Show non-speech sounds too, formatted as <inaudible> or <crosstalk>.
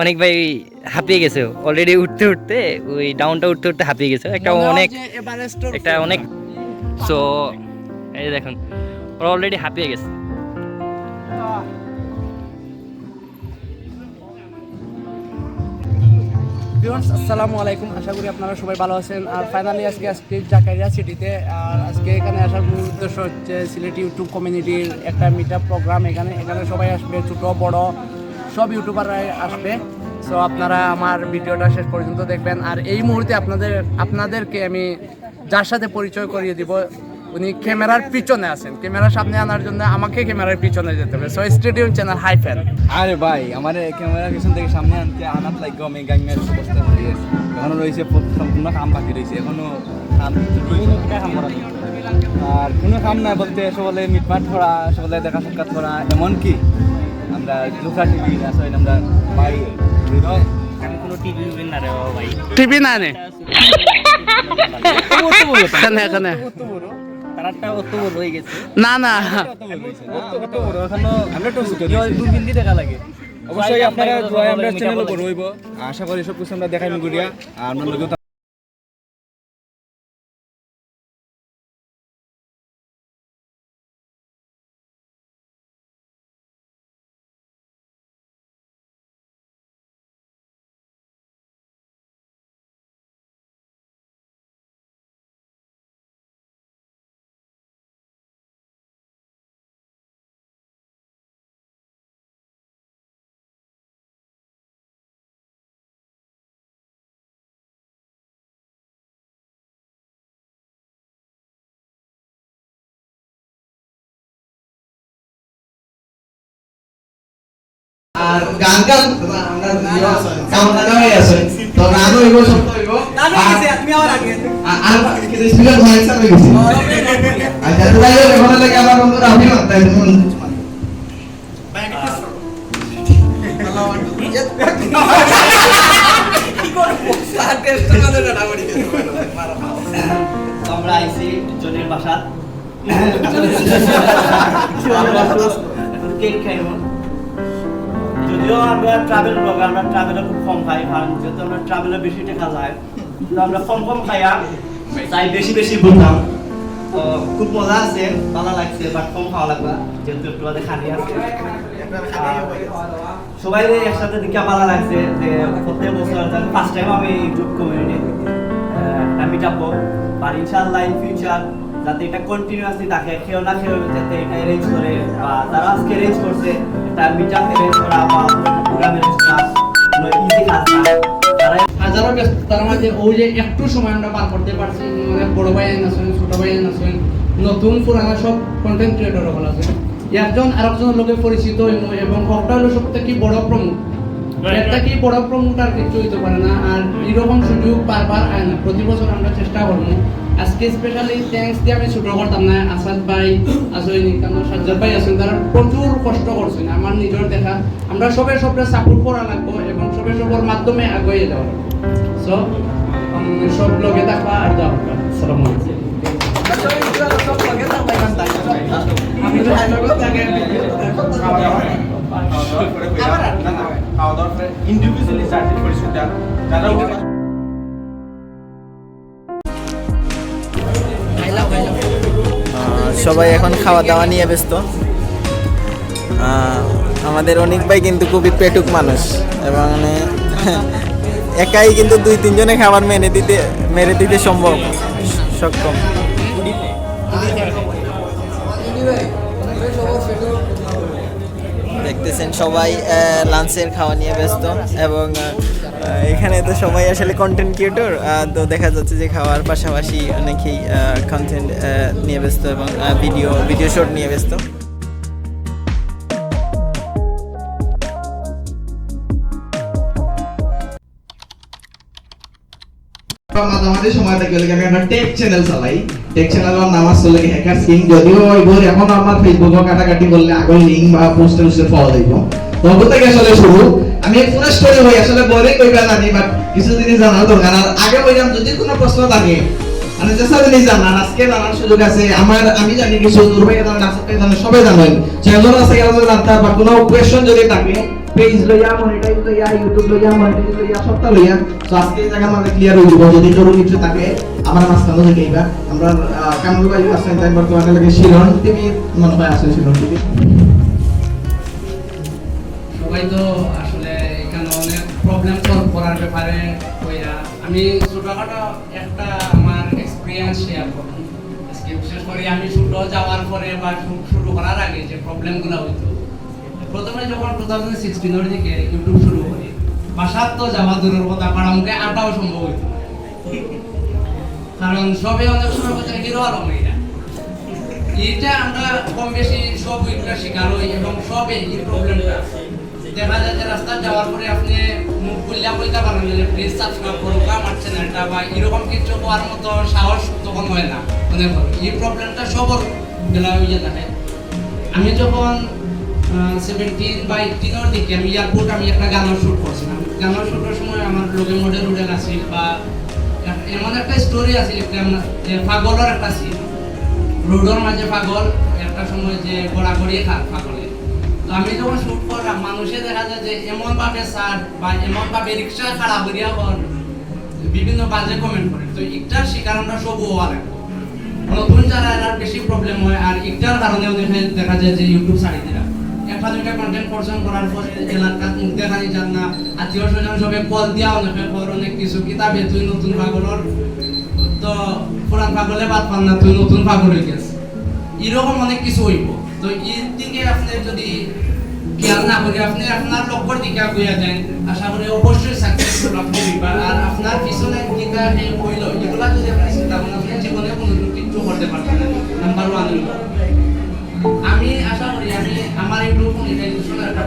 অনেক ভাই হাঁপিয়ে গেছে। অলরেডি উঠতে উঠতে ওই ডাউনটা উঠতে উঠতে হাঁপিয়ে গেছে। একটা অনেক একটা অনেক সো এই দেখুন ওরা অলরেডি হাঁপিয়ে গেছে। ভিউয়ার্স আসসালামু আলাইকুম। আশা করি আপনারা সবাই ভালো আছেন। আর ফাইনালি আজকে আসছি জাকারিয়া সিটিতে আর আজকে এখানে আসার মূল উদ্দেশ্য হচ্ছে সিলেটি ইউটিউব কমিউনিটির একটা মিট প্রোগ্রাম এখানে এখানে সবাই আসবে ছোট বড় সব ইউটিউবাররাই আসবে। সো আপনারা আমার ভিডিওটা শেষ পর্যন্ত দেখবেন। আর এই মুহূর্তে আপনাদের, আপনাদেরকে আমি যার সাথে পরিচয় করিয়ে দিব, উনি ক্যামেরার পিছনে আছেন। ক্যামেরার সামনে আনার জন্য আমাকে ক্যামেরার পিছনে যেতে হবে। So stadium channel hi fan আরে ভাই, আমার ক্যামেরা পিছন থেকে সামনে আনতে আনাত লাগবে, আমি গাঙ্গের অবস্থা হয়ে এখনও রয়েছে সম্পূর্ণ কাম বাকি রয়েছে। এখনও। আর কোনো কাম নাই বলতে সকলে মিটমাট করা সকলে দেখা সাক্ষাৎ করা, এমনকি আমরা টিভি আসলে আমরা ভাই আমি কোনো টিভি না রে ভাই। টিভি না নে। <laughs> না না দূরবীন দিয়ে দেখা লাগে। অবশ্যই আপনারা আমরা চ্যানেলে বড় হইব। আশা করি সব কিছু আমরা দেখাইব গুড়িয়া। আর আমরা আর গান গান আমরা কাম হয়ে আছে তো গান হইব সব হইব তুমি আমার আগে। আর আর কিছু স্পিকার আচ্ছা তো এখন লাগে আমার বন্ধুরা অভিমান? তাই দেখুন আমরা আইছি জনের বাসা কেক খাইব। যদিও আমরা ট্রাভেল ব্লগ আমরা ট্রাভেলে খুব কম খাই, কারণ যেহেতু আমরা ট্রাভেলে বেশি টাকা যায়, তো আমরা কম কম খাইয়া তাই বেশি বেশি বলতাম তো খুব মজা আছে, ভালো লাগছে বাট কম খাওয়া লাগবে, যেহেতু একটু খালি আছে। সবাই একসাথে দেখে ভালো লাগছে যে প্রত্যেক বছর ফার্স্ট টাইম আমি ইউটিউব কমিউনিটি আমি যাব আর ইনশাআল্লাহ ইন ফিউচার যাতে এটা কন্টিনিউয়াসলি থাকে কেউ না কেউ যাতে এটা অ্যারেঞ্জ করে, বা যারা আজকে অ্যারেঞ্জ করছে, এটা মিট আপ অ্যারেঞ্জ করা বা ইজি তারা মাঝে ওই যে একটু সময় আমরা পার করতে পারছি অনেক বড় ভাই আছেন, ছোট ভাই আছেন, নতুন পুরানো সব কন্টেন্ট হল আছে। একজন আরেকজনের লোকে পরিচিত এবং একটা হলো সব থেকে বড় প্রমুখ। একটা কি বড় প্রমোটার কিছু হইতে পারে না আর এরকম সুযোগ বারবার আয় না প্রতি বছর আমরা চেষ্টা করব। আজকে স্পেশালি থ্যাঙ্কস দিয়ে আমি ছোট করতাম না আসাদ ভাই আসইনি কারণ সাজ্জাদ ভাই আছেন তারা প্রচুর কষ্ট করছেন। আমার নিজের দেখা আমরা সবে সবে সাপোর্ট করা লাগবো এবং সবে সবার মাধ্যমে আগুয়ে যাওয়া সো সব লগে থাকবা আর যাওয়া সালাম সবাই এখন খাওয়া দাওয়া নিয়ে ব্যস্ত। আমাদের অনেক ভাই কিন্তু খুবই পেটুক মানুষ এবং মানে <laughs> একাই কিন্তু দুই তিনজনে খাবার মেরে দিতে মেরে দিতে সম্ভব, সক্ষম। দেখতেছেন, সবাই লাঞ্চের খাওয়া নিয়ে ব্যস্ত এবং এখানে তো সবাই আসলে কন্টেন্ট ক্রিয়েটর তো দেখা যাচ্ছে যে খাওয়ার পাশাপাশি অনেকেই কন্টেন্ট নিয়ে ব্যস্ত এবং ভিডিও ভিডিও শট নিয়ে ব্যস্ত। গেলে আমি জানি কিছু জিনিস জানার দরকার আগে যদি কোনো প্রশ্ন থাকে। মানে আজকে জানার সুযোগ আছে। আমার আমি জানি কিছু দুর্ভাগ্য জানেন আসলে সবাই জানেন আছে জানতে বা কোনো কোয়েশ্চন যদি থাকে সবাই তো আসলে এখানে প্রবলেম সলভ করার আমি ছোটখাটো একটা আমার এক্সপিরিয়েন্স শেয়ার করব। বিশেষ করে আমি ছোট যাওয়ার পরে বা শুরু করার আগে যে প্রবলেমগুলো হইতো প্রথমে যখন টু থাউজেন্ড সিক্সটিনের দিকে ইউটিউব শুরু করি বাসার তো যাওয়া দূরের কথা পাড়ামুখে আটাও সম্ভব হইতো। না। কারণ সবে অনেক সময় হচ্ছে হিরো আলম এইটা আমরা কম বেশি সব ওইগুলা শিকার হই এবং সবে এই প্রবলেমটা দেখা যায় যে রাস্তা যাওয়ার পরে আপনি মুখ খুললে বলতে পারেন যে প্লিজ সাবস্ক্রাইব করুন আমার চ্যানেলটা বা এরকম কিছু হওয়ার মতো সাহস তখন হয় না। মনে করো এই প্রবলেমটা সবর গেলা হইয়া থাকে। আমি যখন সেভেন্টিন বা এইটিনের দিকে আমি এয়ারপোর্ট আমি একটা শ্যুট করছিলাম। শ্যুটের সময় আমার মডেল উডেল আছিল বা এমন একটা স্টোরি একটা যে পাগলের একটা সিন রোডের মাঝে পাগল, একটা সময় যে পাগলে। তো আমি যখন শুট করলাম, মানুষে দেখা যায় যে এমন ভাবে সার বা এমন ভাবে রিক্সা খারাপ করিয়া হন বিভিন্ন বাজে কমেন্ট করে। তো একটার শিকার আমরা সব হওয়া লাগবে নতুন যারা বেশি প্রবলেম হয়, আর একটার কারণেও দেখা যায় যে ইউটিউব ছাড়ি দিরা একটা দুইটা কন্টেন্ট পর্সন করার পরে এলাকার মুখ দেখানি যান না। আত্মীয় স্বজন সবে কল দিয়া অনেকে পর অনেক কিছু কিতাবে, তুই নতুন পাগলের তো পুরান পাগলে বাদ পান না, তুই নতুন পাগল হয়ে গেছে। এরকম অনেক কিছু হইব। তো এর দিকে আপনি যদি খেয়াল না করে, আপনি আপনার লক্ষ্যের দিকে আগুয়া যান। আশা করি অবশ্যই সাকসেসফুল আপনি হইবা। আর আপনার পিছনে যেটা এই হইল, এগুলা যদি আপনি চিন্তা করেন আপনি জীবনে কোনো কিছু করতে পারবেন না। নাম্বার ওয়ান হইল। আমি আশা করি আমি আমার এই একটা